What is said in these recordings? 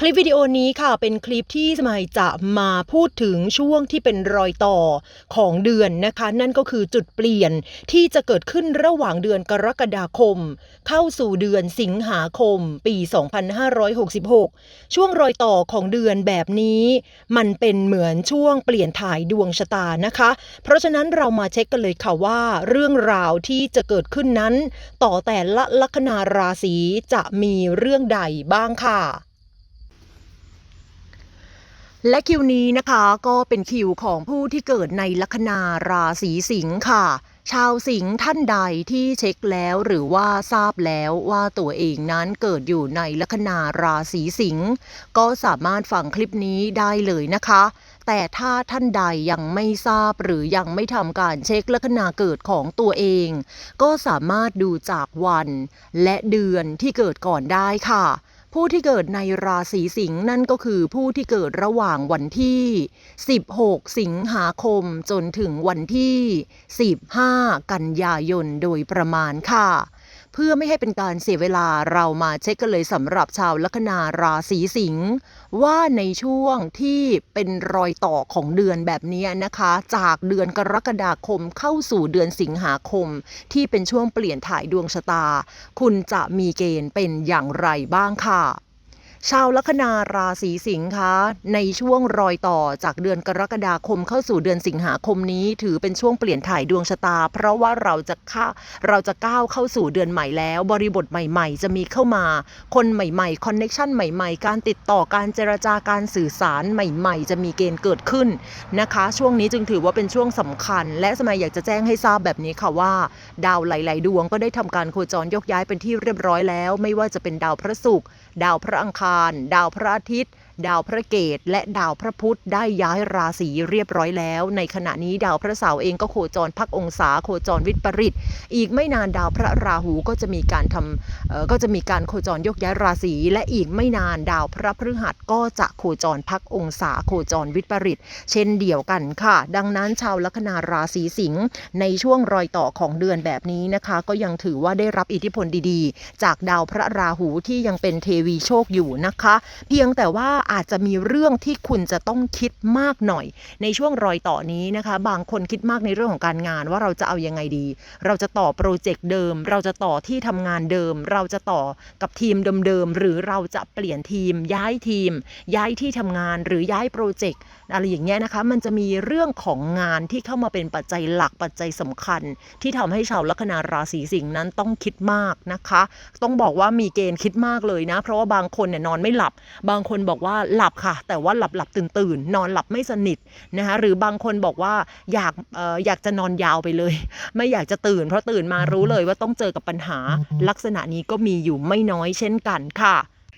คลิปวิดีโอนี้ค่ะเป็นคลิปที่สมัยจะมาพูดถึงช่วงที่เป็นรอยต่อของเดือนนะคะ นั่นก็คือจุดเปลี่ยนที่จะเกิดขึ้นระหว่างเดือนกรกฎาคม เข้าสู่เดือนสิงหาคม ปี 2566 ช่วงรอยต่อของเดือนแบบนี้ มันเป็นเหมือนช่วงเปลี่ยนถ่ายดวงชะตานะคะ เพราะฉะนั้นเรามาเช็คกันเลยค่ะว่า เรื่องราวที่จะเกิดขึ้นนั้น ต่อแต่ละลัคนาราศีจะมีเรื่องใดบ้างค่ะ และคิวนี้นะคะก็เป็นคิวของผู้ที่เกิดในลัคนาราศีสิงค์ค่ะ ชาวสิงห์ท่านใดที่เช็คแล้วหรือว่าทราบแล้วว่าตัวเองนั้นเกิดอยู่ในลัคนาราศีสิงห์ก็สามารถฟังคลิปนี้ได้เลยนะคะ แต่ถ้าท่านใดยังไม่ทราบหรือยังไม่ทำการเช็คลัคนาเกิดของตัวเอง ก็สามารถดูจากวัน และเดือนที่เกิดก่อนได้ค่ะ ผู้ที่เกิดในราศีสิงห์นั่นก็คือผู้ที่เกิดระหว่างวันที่ 16 สิงหาคมจนถึงวันที่ 15 กันยายนโดยประมาณค่ะ เพื่อไม่ให้เป็นการเสียเวลาเรามาเช็คกันเลยสำหรับชาวลัคนาราศีสิงห์ว่าในช่วงที่เป็นรอยต่อของเดือนแบบนี้นะคะ จากเดือนกรกฎาคมเข้าสู่เดือนสิงหาคม ที่เป็นช่วงเปลี่ยนถ่ายดวงชะตา คุณจะมีเกณฑ์เป็นอย่างไรบ้างค่ะ ชาวลัคนาราศีสิงห์คะในช่วงรอยต่อจากเดือนกรกฎาคมเข้าสู่เดือนสิงหาคมนี้ ถือเป็นช่วงเปลี่ยนถ่ายดวงชะตา เพราะว่าเราจะเข้าเราจะก้าวเข้าสู่เดือนใหม่แล้ว บริบทใหม่ๆ จะมีเข้ามา คนใหม่ๆคอนเน็ชันใหม่ๆ การติดต่อการเจรจาการสื่อสารใหม่ๆ จะมีเกณฑ์เกิดขึ้นนะคะ ช่วงนี้จึงถือว่าเป็นช่วงสำคัญ และสมัยอยากจะแจ้งให้ทราบแบบนี้ค่ะว่า ดาวหลาย ๆ ดวงก็ได้ทำการโคจรยกย้ายเป็นที่เรียบร้อยแล้ว ไม่ว่าจะเป็นดาวพระศุกร์ดาวพระอังคารดาวพระอาทิตย์ ดาวพระเกตและดาวพระพุธได้ย้ายราศีเรียบร้อยแล้ว ในขณะนี้ดาวพระเสาร์เองก็โคจรพักองศาโคจรวิปริต อีกไม่นานดาวพระราหูก็จะมีการทำก็จะมีการโคจรยกย้ายราศีและอีกไม่นานดาวพระพฤหัสก็จะโคจรพักองศาโคจรวิปริต เช่นเดียวกันค่ะ ดังนั้นชาวลัคนาราศีสิงห์ในช่วงรอยต่อของเดือนแบบนี้นะคะ ก็ยังถือว่าได้รับอิทธิพลดีๆ จากดาวพระราหูที่ยังเป็นเทวีโชคอยู่นะคะ เพียงแต่ว่าอาจจะมีเรื่องที่คุณจะต้องคิดมากหน่อย ในช่วงรอยต่อนี้นะคะ บางคนคิดมากในเรื่องของการงานว่าเราจะเอายังไงดี เราจะต่อโปรเจกต์เดิม เราจะต่อที่ทำงานเดิม เราจะต่อกับทีมเดิมๆหรือเราจะเปลี่ยนทีม ย้ายทีม ย้ายที่ทำงานหรือย้ายโปรเจกต์อะไรอย่างเงี้ยนะคะ มันจะมีเรื่องของงานที่เข้ามาเป็นปัจจัยหลักปัจจัยสำคัญ ที่ทำให้ชาวลัคนาราศีสิงห์นั้นต้องคิดมากนะคะ ต้องบอกว่ามีเกณฑ์คิดมากเลยนะ เพราะว่าบางคนเนี่ยนอนไม่หลับ บางคนบอกว่าหลับค่ะ แต่ว่าหลับหลับตื่นตื่นนอนหลับไม่สนิทนะคะหรือบางคนบอกว่าอยากเอ่ออยากจะนอนยาวไปเลย ไม่อยากจะตื่น เพราะตื่นมารู้เลยว่าต้องเจอกับปัญหาลักษณะนี้ก็มีอยู่ไม่น้อยเช่นกันค่ะ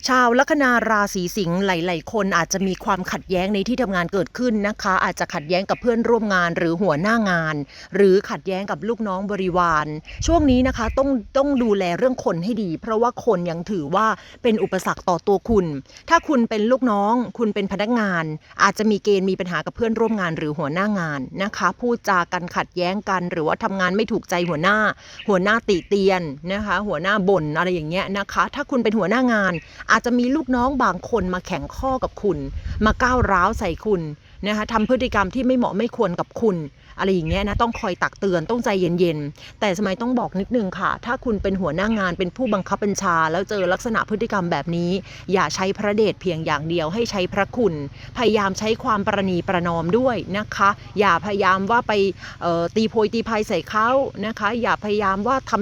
ชาวลัคนาราศีสิงห์หลาย ๆ คนอาจจะมีความขัดแย้งในที่ทำงานเกิดขึ้นนะคะ อาจจะขัดแย้งกับเพื่อนร่วมงานหรือหัวหน้างาน หรือขัดแย้งกับลูกน้องบริวาร ช่วงนี้นะคะต้องต้องดูแลเรื่องคนให้ดี เพราะว่าคนยังถือว่าเป็นอุปสรรคต่อตัวคุณ ถ้าคุณเป็นลูกน้อง คุณเป็นพนักงาน อาจจะมีเกณฑ์มีปัญหากับเพื่อนร่วมงานหรือหัวหน้างานนะคะพูดจากันขัดแย้งกัน หรือว่าทำงานไม่ถูกใจหัวหน้า หัวหน้าติเตียนนะคะ หัวหน้าบ่นอะไรอย่างเงี้ยนะคะ ถ้าคุณเป็นหัวหน้างานอาจจะมีลูกน้องบางคนมาแข่งข้อกับคุณ มาก้าวร้าวใส่คุณ นะคะทำพฤติกรรมที่ไม่เหมาะไม่ควรกับคุณ อะไรอย่างเงี้ยนะต้องคอยตักเตือนต้องใจเย็นๆ แต่สมัยต้องบอกนิดนึงค่ะ ถ้าคุณเป็นหัวหน้างานเป็นผู้บังคับบัญชา แล้วเจอลักษณะพฤติกรรมแบบนี้ อย่าใช้พระเดชเพียงอย่างเดียวให้ใช้พระคุณ พยายามใช้ความประนีประนอมด้วยนะคะ อย่าพยายามว่าไปตีโพยตีพายใส่เขานะคะ อย่าพยายามว่าท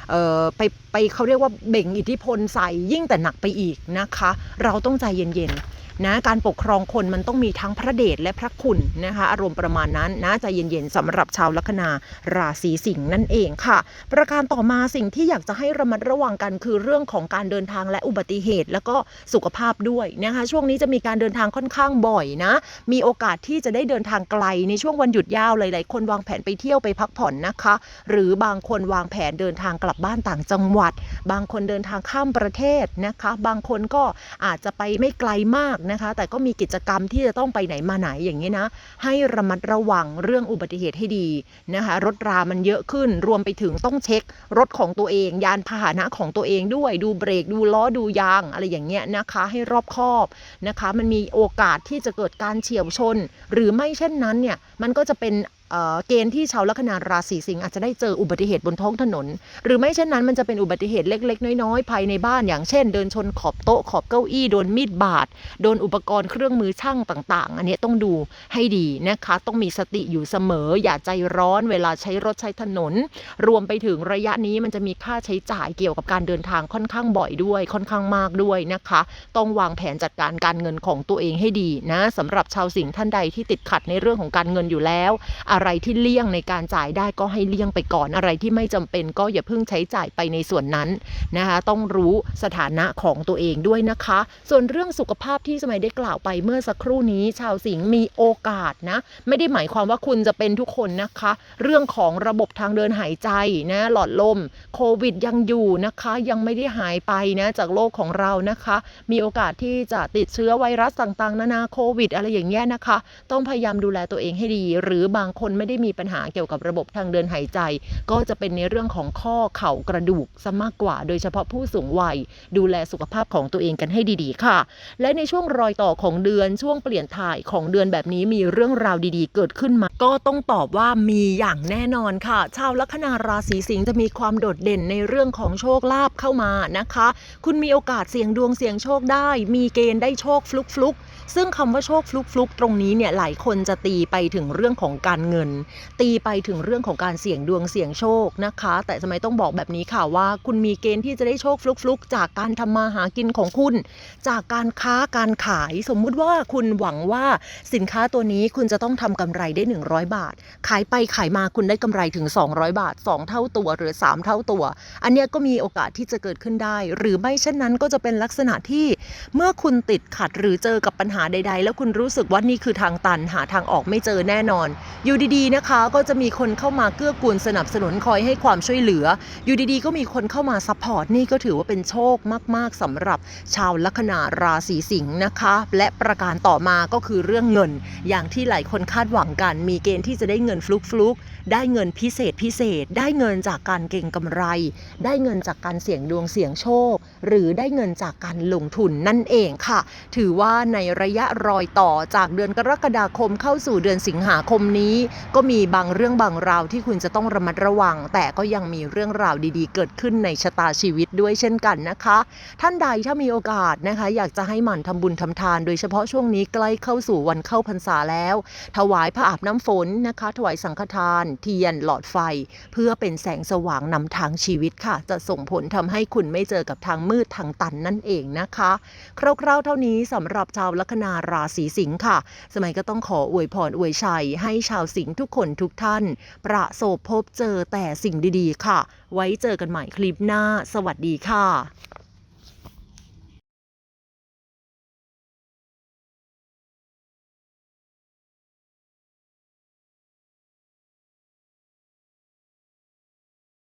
ำไปไปเขาเรียกว่าเบ่งอิทธิพลใส่ยิ่งแต่หนักไปอีกนะคะ เราต้องใจเย็นๆ นะการปกครองคนมันต้องมีทั้งพระเดชและพระคุณนะคะอารมณ์ประมาณนั้นนะใจเย็นๆสำหรับชาวลัคนาราศีสิงห์นั่นเองค่ะ ประการต่อมาสิ่งที่อยากจะให้ระมัดระวังกันคือเรื่องของการเดินทางและอุบัติเหตุ แล้วก็สุขภาพด้วยนะคะช่วงนี้จะมีการเดินทางค่อนข้างบ่อยนะ มีโอกาสที่จะได้เดินทางไกลในช่วงวันหยุดยาวหลายๆ คนวางแผนไปเที่ยวไปพักผ่อนนะคะ หรือบางคนวางแผนเดินทางกลับบ้านต่างจังหวัด บางคนเดินทางข้ามประเทศนะคะ บางคนก็อาจจะไปไม่ไกลมากนะคะ แต่ก็มีกิจกรรมที่จะต้องไปไหนมาไหนอย่างนี้นะ ให้ระมัดระวังเรื่องอุบัติเหตุให้ดีนะคะ รถรามันเยอะขึ้น รวมไปถึงต้องเช็ครถของตัวเอง ยานพาหนะของตัวเองด้วย ดูเบรก ดูล้อ ดูยาง อะไรอย่างเงี้ยนะคะ ให้รอบคอบนะคะ มันมีโอกาสที่จะเกิดการเฉียวชน หรือไม่เช่นนั้นเนี่ย มันก็จะเป็น เกณฑ์ที่ชาวลัคนาราศีสิงห์อาจจะได้เจออุบัติเหตุบนท้องถนน หรือไม่เช่นนั้นมันจะเป็นอุบัติเหตุเล็ก ๆ น้อยๆภายในบ้านอย่างเช่น เดินชนขอบโต๊ะขอบเก้าอี้โดนมีดบาดโดนอุปกรณ์เครื่องมือช่างต่าง ๆ อันนี้ต้องดูให้ดีนะคะ ต้องมีสติอยู่เสมอ อย่าใจร้อนเวลาใช้รถใช้ถนน รวมไปถึงระยะนี้มันจะมีค่าใช้จ่ายเกี่ยวกับการเดินทางค่อนข้างบ่อยด้วย ค่อนข้างมากด้วยนะคะ ต้องวางแผนจัดการการเงินของตัวเองให้ดีนะสำหรับชาวสิงห์ท่านใดที่ติดขัดในเรื่องของการเงินอยู่แล้วอะไรไรที่เลี่ยงในการจ่ายได้ก็ให้เลี่ยงไปก่อนอะไรที่ไม่จำเป็นก็อย่าเพิ่งใช้จ่ายไปในส่วนนั้นนะคะต้องรู้สถานะของตัวเองด้วยนะคะ ส่วนเรื่องสุขภาพที่สมัยได้กล่าวไปเมื่อสักครู่นี้ชาวสิงห์มีโอกาสนะไม่ได้หมายความว่าคุณจะเป็นทุกคนนะคะ เรื่องของระบบทางเดินหายใจนะหลอดลมโควิดยังอยู่นะคะยังไม่ได้หายไปนะจากโลกของเรานะคะ มีโอกาสที่จะติดเชื้อไวรัสต่างๆ นานาโควิด อะไรอย่างเงี้ยนะคะ ต้องพยายามดูแลตัวเองให้ดี หรือบางคนคนไม่ได้มีปัญหาเกี่ยวกับระบบทางเดินหายใจ ก็จะเป็นในเรื่องของข้อเข่ากระดูกซะมากกว่า โดยเฉพาะผู้สูงวัย ดูแลสุขภาพของตัวเองกันให้ดีๆ ค่ะ และในช่วงรอยต่อของเดือนช่วงเปลี่ยนถ่ายของเดือนแบบนี้มีเรื่องราวดีๆ เกิดขึ้นมา ก็ต้องตอบว่ามีอย่างแน่นอนค่ะ ชาวลัคนาราศีสิงห์จะมีความโดดเด่นในเรื่องของโชคลาภเข้ามานะคะ คุณมีโอกาสเสี่ยงดวงเสี่ยงโชคได้ มีเกณฑ์ได้โชคฟลุกฟลุกๆซึ่งคำว่าโชคฟลุกฟลุกๆตรงนี้เนี่ยหลายคนจะตีไปถึงเรื่องของการเงินตีไปถึงเรื่องของการเสี่ยงดวงเสี่ยงโชคนะคะ แต่สมัยต้องบอกแบบนี้ค่ะว่า คุณมีเกณฑ์ที่จะได้โชคฟลุกฟลุกๆจากการทำมาหากินของคุณ จากการค้าการขายสมมุติว่าคุณหวังว่าสินค้าตัวนี้คุณจะต้องทำกำไรได้ 100 บาท ขายไปขายมาคุณได้กำไรถึง 200 บาท 2 เท่าตัวหรือ 3 เท่าตัว อันเนี้ยก็มีโอกาสที่จะเกิดขึ้นได้ หรือไม่เช่นนั้นก็จะเป็นลักษณะที่เมื่อคุณติดขัดหรือเจอกับปัญหาใด ๆ แล้วคุณรู้สึกว่านี่คือทางตันหาทางออกไม่เจอแน่นอนอยู่ดีๆนะคะ ก็จะมีคนเข้ามาเกื้อกูลสนับสนุนคอยให้ความช่วยเหลือ อยู่ดีๆ ก็มีคนเข้ามาซัพพอร์ตนี่ก็ถือว่าเป็นโชคมาก ๆสำหรับชาวลัคนาราศีสิงห์นะคะ และประการต่อมาก็คือเรื่องเงิน อย่างที่หลายคนคาดหวังกันมีเกณฑ์ที่จะได้เงินฟลุกฟลุกๆได้เงินพิเศษพิเศษ ได้เงินจากการเก็งกำไร ได้เงินจากการเสี่ยงดวงเสี่ยงโชค หรือได้เงินจากการลงทุนนั่นเองค่ะ ถือว่าในระยะรอยต่อจากเดือนกรกฎาคมเข้าสู่เดือนสิงหาคมนี้ก็มีบางเรื่องบางราวที่คุณจะต้องระมัดระวัง แต่ก็ยังมีเรื่องราวดีๆ เกิดขึ้นในชะตาชีวิตด้วยเช่นกันนะคะ ท่านใดถ้ามีโอกาสนะคะ อยากจะให้หมั่นทำบุญทำทาน โดยเฉพาะช่วงนี้ใกล้เข้าสู่วันเข้าพรรษาแล้ว ถวายผ้าอาบน้ำฝนนะคะ ถวายสังฆทาน เทียนหลอดไฟ เพื่อเป็นแสงสว่างนำทางชีวิตค่ะ จะส่งผลทำให้คุณไม่เจอกับทางมืดทางตันนั่นเองนะคะ คร่าวๆ เท่านี้สำหรับชาวลัคนาราศีสิงห์ค่ะ สมัยก็ต้องขออวยพรอวยชัยให้ชาวสิงห์ทุกคนทุกท่าน ประสบพบเจอแต่สิ่งดีๆ ค่ะ ไว้เจอกันใหม่คลิปหน้า สวัสดีค่ะ